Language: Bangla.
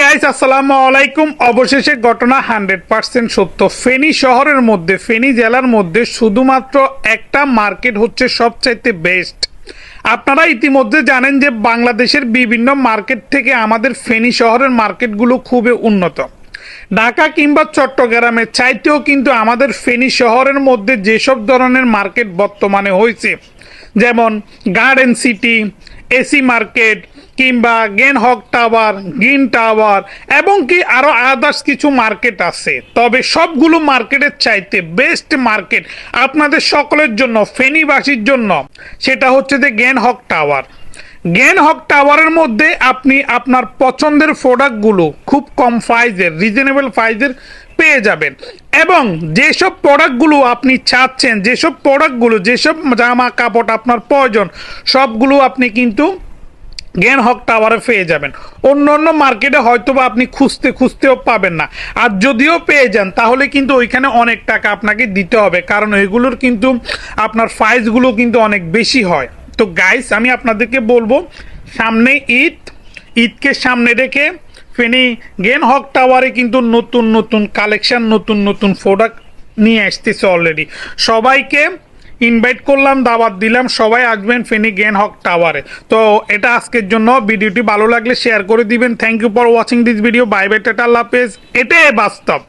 গাইস আসসালামু আলাইকুম অবশেষে ঘটনা হান্ড্রেড পার্সেন্ট সত্য। ফেনী শহরের মধ্যে, ফেনী জেলার মধ্যে শুধুমাত্র একটা মার্কেট হচ্ছে সবচাইতে বেস্ট। আপনারা ইতিমধ্যে জানেন যে বাংলাদেশের বিভিন্ন মার্কেট থেকে আমাদের ফেনী শহরের মার্কেটগুলো খুবই উন্নত। ঢাকা কিংবা চট্টগ্রামের চাইতেও কিন্তু আমাদের ফেনী শহরের মধ্যে যেসব ধরনের মার্কেট বর্তমানে হয়েছে, যেমন গার্ডেন সিটি এসি মার্কেট কিংবা গেন হক টাওয়ার গ্রিন টাওয়ার এবং কি আরও আদার্স কিছু মার্কেট আছে। তবে সবগুলো মার্কেটের চাইতে বেস্ট মার্কেট আপনাদের সকলের জন্য, ফেনীবাসীর জন্য, সেটা হচ্ছে যে গেন হক টাওয়ার। গেন হক টাওয়ারের মধ্যে আপনি আপনার পছন্দের প্রোডাক্টগুলো খুব কম প্রাইজের রিজনেবল প্রাইজের পেয়ে যাবেন। এবং যেসব প্রোডাক্টগুলো আপনি চাচ্ছেন, যেসব প্রোডাক্টগুলো যেসব জামা কাপড় আপনার প্রয়োজন, সবগুলো আপনি কিন্তু জ্ঞান হক টাওয়ারে পেয়ে যাবেন। অন্য অন্য মার্কেটে হয়তো বা আপনি খুঁজতে খুঁজতেও পাবেন না। আর যদিও পেয়ে যান, তাহলে কিন্তু ওইখানে অনেক টাকা আপনাকে দিতে হবে। কারণ ওইগুলোর কিন্তু আপনার প্রাইসগুলো কিন্তু অনেক বেশি হয়। তো গাইস আমি আপনাদেরকে বলব, সামনে ঈদ, ঈদকে সামনে রেখে ফেনি গেন হক টাওয়ারে কিন্তু নতুন নতুন কালেকশন নতুন নতুন প্রোডাক্ট নিয়ে আসতেছে অলরেডি সবাইকে ইনভাইট করলাম, দাওয়াত দিলাম, সবাই আসবেন ফেনি গেন হক টাওয়ারে। তো এটা আজকের জন্য, ভিডিওটি ভালো লাগলে শেয়ার করে দিবেন। Thank you for watching this video bye bye tata হাফেজ। এটাই বাস্তব।